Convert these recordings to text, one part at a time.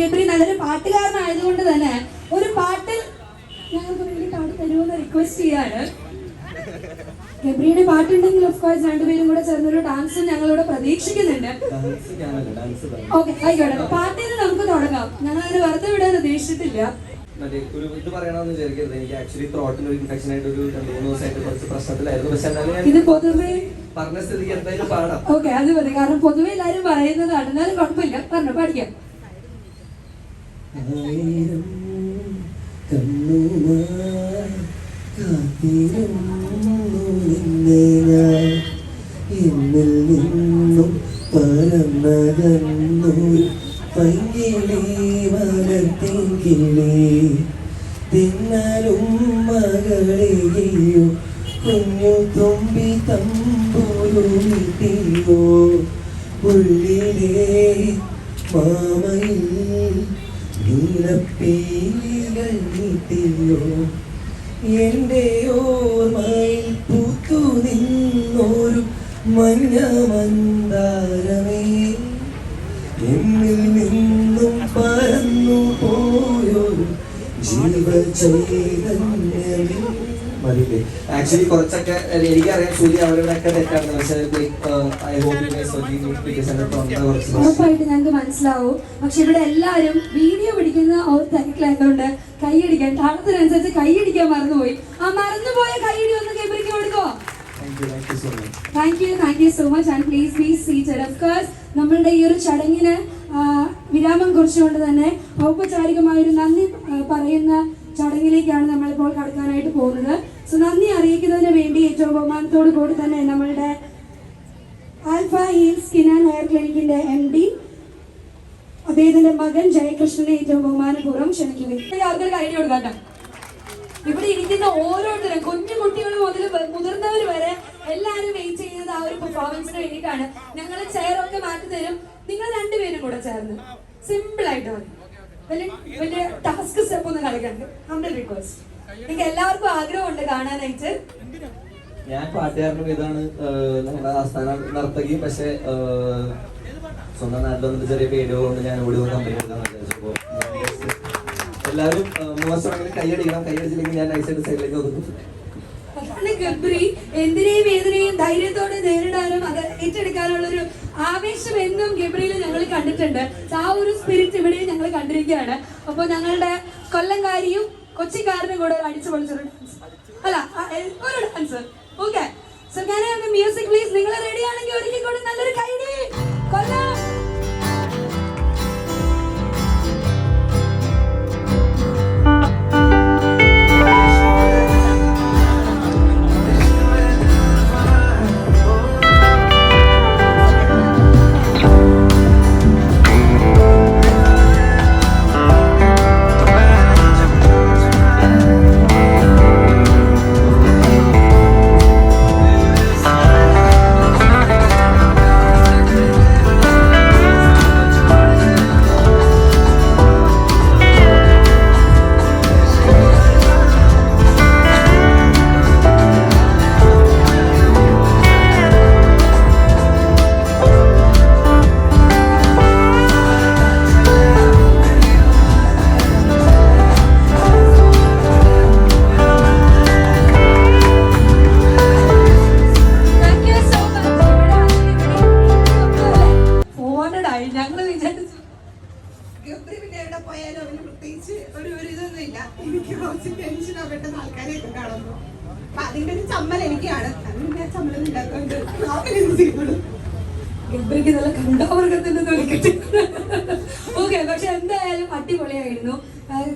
ഗബ്രി നല്ലൊരു പാട്ടുകാരനായതുകൊണ്ട് തന്നെ ഒരു പാട്ട് ഞങ്ങൾക്ക് വേണ്ടി പാടി തരുമെന്ന് റിക്വസ്റ്റ് ചെയ്യാണ്. ഗബ്രിയുടെ പാട്ടുണ്ടെങ്കിൽ ഓഫ് കോഴ്സ് രണ്ടുപേരും കൂടെ ചേർന്നൊരു ഡാൻസ് ഞങ്ങളിവിടെ പ്രതീക്ഷിക്കുന്നുണ്ട്. ഓക്കെ ആയിക്കോട്ടെ. പാട്ടിൽ നിന്ന് നമുക്ക് തുടങ്ങാം. ഞങ്ങൾ അതിന് വെറുതെ വിടാൻ ഉദ്ദേശിച്ചിട്ടില്ല. മറ്റേ ഒരു ഇത് പറയണമെന്ന് വിചാരിക്കരുത്. എനിക്ക് ആക്ച്വലി ത്രോട്ടിന് ഒരു ഇൻഫെക്ഷൻ ആയിട്ട് ഒരു രണ്ട് മൂന്ന് ദിവസമായിട്ട് കുറച്ച് പ്രശ്നത്തിലായിരുന്നു. പക്ഷെ എന്നാലും ഞാൻ ഇത് പൊതുവേ പറഞ്ഞ സ്ഥിതിക്ക് എന്തായാലും പാടാം. ഓക്കെ അത് മതി. കാരണം പൊതുവെ എല്ലാരും പറയുന്നതാണ് എന്നാലും കുഴപ്പമില്ല. പറഞ്ഞു പഠിക്കാം. ആയിരം കണ്ണുമായി കാത്തിരുന്നു നിന്നെ ഞാൻ എന്നിൽ നിന്നും പറന്നകന്നൊരു പൈകിളി വളർത്തിങ്കിളി തിന്നലും മകളെയോ കുഞ്ഞു തുമ്പി തമ്പൂരു വീട്ടിയോ ഉള്ളിലേ മാമയിൽ നീലപ്പീലികൾ എന്റെ ഓർമ്മയിൽ പൂത്തു നിന്നൊരു മഞ്ഞ മന്ദാരമേ എന്നിൽ നിന്നും പറന്നു പോയൊരു ജീവചൈതന്യമേ. ആക്ച്വലി കുറച്ചൊക്കെ എനിക്കറിയാം സൂര്യ അവരുടെ ഒക്കെ തെറ്റാണ് പക്ഷേ ഐ ഹോപ്പ് ഉറപ്പായിട്ട് ഞങ്ങൾക്ക് മനസ്സിലാവും. പക്ഷെ ഇവിടെ എല്ലാവരും വീഡിയോ പിടിക്കുന്ന ഒരു തിരക്കിലായതുകൊണ്ട് കൈയടിക്കാൻ താളത്തിനനുസരിച്ച് കൈയടിക്കാൻ മറന്നുപോയി. ആ മറന്നുപോയ കൈയടി ഒന്ന് കേബിളിക്ക് കൊടുക്കോ? Thank you thank you so much and please please seated of course നമ്മളുടെ ഈ ഒരു ചടങ്ങിന് വിരാമം കുറിച്ചുകൊണ്ട് തന്നെ ഔപചാരികമായൊരു നന്ദി പറയുന്ന ചടങ്ങിലേക്കാണ് നമ്മളിപ്പോൾ കടക്കാനായിട്ട് പോകുന്നത്. സോ നന്ദി അറിയിക്കുന്നതിന് വേണ്ടി ഏറ്റവും ബഹുമാനത്തോടു കൂടി തന്നെ നമ്മളുടെ alpha heal skin and hair ക്ലിനിക്കിന്റെ M D അദ്ദേഹത്തിന്റെ മകൻ ജയകൃഷ്ണനെ ഏറ്റവും ബഹുമാനപൂർവം കൊടുക്കാട്ടോ ഇവിടെ ഇരിക്കുന്ന ഓരോരുത്തരും കുഞ്ഞു കുട്ടികൾ മുതൽ മുതിർന്നവർ വരെ എല്ലാവരും വെയിറ്റ് ചെയ്യുന്നത് ആ ഒരു പെർഫോമൻസിന് വേണ്ടിയിട്ടാണ്. ഞങ്ങൾ ചെയറൊക്കെ മാറ്റി തരും. നിങ്ങൾ രണ്ടുപേരും കൂടെ ചേർന്ന്. സിമ്പിൾ ആയിട്ട് മതി. വലിയ വലിയ ടാസ്ക് സ്റ്റെപ്പ് ഒന്നും കളിക്കണ്ട ഹംബിൾ റിക്വസ്റ്റ് എനിക്ക് എല്ലാവർക്കും ആഗ്രഹമുണ്ട് കാണാനായിട്ട്. ഞാൻ പാട്ടുകാരനും ഇതാണ് നമ്മുടെ ആസ്ഥാന നർത്തകിയും പക്ഷെ സ്വന്തം നാട്ടിൽ വന്നിട്ട് ചെറിയ പേരുകളുണ്ട് ഞാൻ ഓടി വന്ന് എല്ലാവരും ഏഹ്, മോശമാണെങ്കിൽ കൈയടിക്കണം കൈയടിച്ചില്ലെങ്കിൽ ഞാൻ നൈസായിട്ട് സൈഡിലേക്ക് ഒതുക്കും ഗബ്രി. എന്തിനേയും ഏതിനെയും ധൈര്യത്തോടെ നേരിടാനും അത് ഏറ്റെടുക്കാനുള്ള ഒരു ആവേശം എന്നും ഗബ്രിയിൽ ഞങ്ങൾ കണ്ടിട്ടുണ്ട്. ആ ഒരു സ്പിരിറ്റ് ഇവിടെയും ഞങ്ങൾ കണ്ടിരിക്കുകയാണ്. അപ്പോൾ ഞങ്ങളുടെ കൊല്ലംകാരിയും കൊച്ചിക്കാരനും കൂടെ അടിച്ചു പൊളിച്ചൊരു ഡാൻസ് അല്ല ഒരു ഡാൻസ് ഓക്കെ സോ ഞാൻ മ്യൂസിക് പ്ലീസ് നിങ്ങൾ റെഡി ആണെങ്കിൽ ഒരിക്കൽ കൂടെ നല്ലൊരു കൈഡി love. പോയാലും അവന് പ്രത്യേകിച്ച് ഒരു ഒരു ഇതൊന്നും ഇല്ല. എനിക്ക് കുറച്ച് ടെൻഷൻ ആവട്ടെ ആൾക്കാരെയൊക്കെ കാണുന്നു അപ്പൊ അതിന്റെ ഒരു ചമ്മൽ എനിക്കാണ്. അതിന്റെ ചമ്മലൊന്നും ചെയ്യുള്ളൂ. ഗബ്രിക്ക് ഓക്കെ പക്ഷെ എന്തായാലും അടിപൊളിയായിരുന്നു.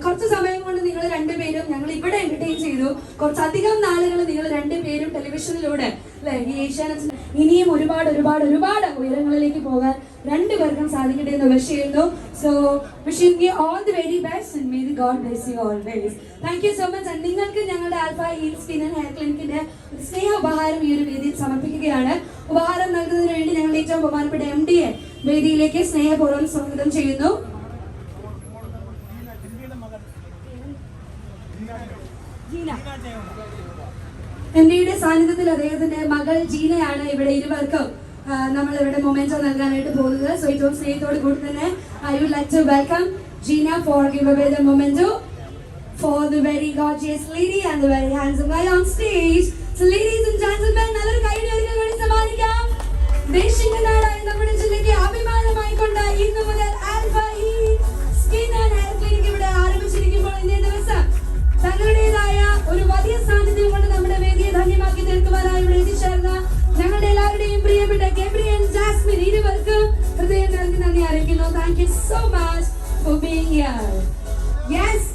കുറച്ച് സമയം കൊണ്ട് നിങ്ങൾ രണ്ടുപേരും ഞങ്ങൾ ഇവിടെ എന്റർടൈൻ ചെയ്തു. കുറച്ചധികം നാളുകൾ നിങ്ങൾ രണ്ടുപേരും ടെലിവിഷനിലൂടെ അല്ലെ? ഈ ഏഷ്യാനെറ്റ് ഇനിയും ഒരുപാട് ഒരുപാട് ഒരുപാട് ഉയരങ്ങളിലേക്ക് പോകാൻ രണ്ടുപേർക്കും സാധിക്കട്ടെ എന്ന് വിഷ് ചെയ്യുന്നു so wishing you all the very best may the god bless you always thank you so much നിങ്ങൾക്ക് ഞങ്ങളുടെ alpha heal skin and hair ക്ലിനിക്കിന്റെ സ്നേഹ ഉപഹാരം ഈ ഒരു വേദിയിൽ സമർപ്പിക്കുകയാണ്. ഉപഹാരം നൽകുന്നതിന് വേണ്ടി ഞങ്ങൾ ഏറ്റവും ബഹുമാനപ്പെട്ട എം എ വേദിയിലേക്ക് സ്നേഹപൂർവം സ്വാഗതം ചെയ്യുന്നു. എം സാന്നിധ്യത്തിൽ അദ്ദേഹത്തിന്റെ മകൾ ജീനയാണ് ഇവിടെ ഇരുവർക്കും നമ്മൾ ഇവിടെ മൊമെന്റോ നൽകാനായിട്ട് പോകുന്നത് സോ ഏറ്റവും സ്നേഹത്തോട് കൂടി തന്നെ I would like to welcome Jeena for give away the memento for the very gorgeous lady and the very handsome guy on stage so ladies and gentlemen നല്ലൊരു കൈ നേരിക്കാൻ വേണ്ടി സമ്മാനിക്കാം. ദേശിംഗനാടായ നമ്മുടെ ജില്ലയ്ക്ക് അഭിമാനമായിക്കൊണ്ട് for being here. Yes,